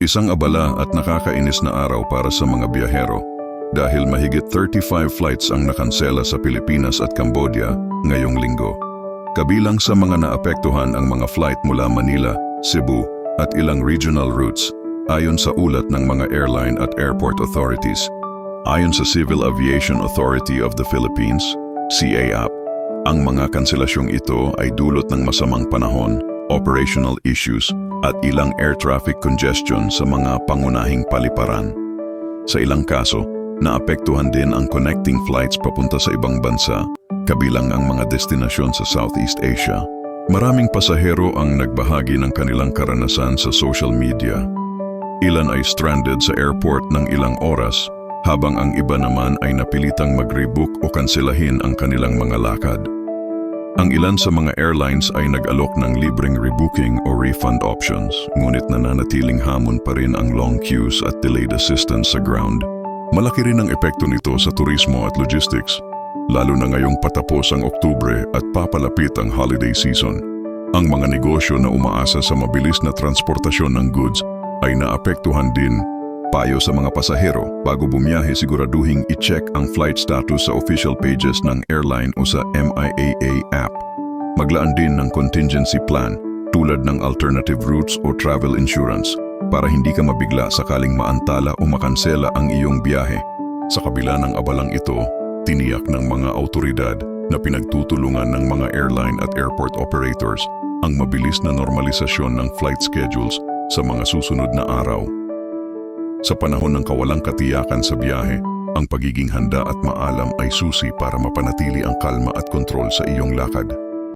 Isang abala at nakakainis na araw para sa mga biyahero dahil mahigit 35 flights ang nakansela sa Pilipinas at Cambodia ngayong linggo. Kabilang sa mga naapektuhan ang mga flight mula Manila, Cebu at ilang regional routes ayon sa ulat ng mga airline at airport authorities. Ayon sa Civil Aviation Authority of the Philippines, CAAP, ang mga kanselasyong ito ay dulot ng masamang panahon, operational issues at ilang air traffic congestion sa mga pangunahing paliparan. Sa ilang kaso, naapektuhan din ang connecting flights papunta sa ibang bansa, kabilang ang mga destinasyon sa Southeast Asia. Maraming pasahero ang nagbahagi ng kanilang karanasan sa social media. Ilan ay stranded sa airport ng ilang oras, habang ang iba naman ay napilitang mag-rebook o kanselahin ang kanilang mga lakad. Ang ilan sa mga airlines ay nag-alok ng libreng rebooking o refund options, ngunit nananatiling hamon pa rin ang long queues at delayed assistance sa ground. Malaki rin ang epekto nito sa turismo at logistics, lalo na ngayong patapos ang Oktubre at papalapit ang holiday season. Ang mga negosyo na umaasa sa mabilis na transportasyon ng goods ay naapektuhan din Payo sa mga pasahero, bago bumiyahe siguraduhing i-check ang flight status sa official pages ng airline o sa MIAA app. Maglaan din ng contingency plan tulad ng alternative routes o travel insurance para hindi ka mabigla sakaling maantala o makansela ang iyong biyahe. Sa kabila ng abalang ito, tiniyak ng mga autoridad na pinagtutulungan ng mga airline at airport operators ang mabilis na normalisasyon ng flight schedules sa mga susunod na araw. Sa panahon ng kawalang katiyakan sa biyahe, ang pagiging handa at maalam ay susi para mapanatili ang kalma at kontrol sa iyong lakad.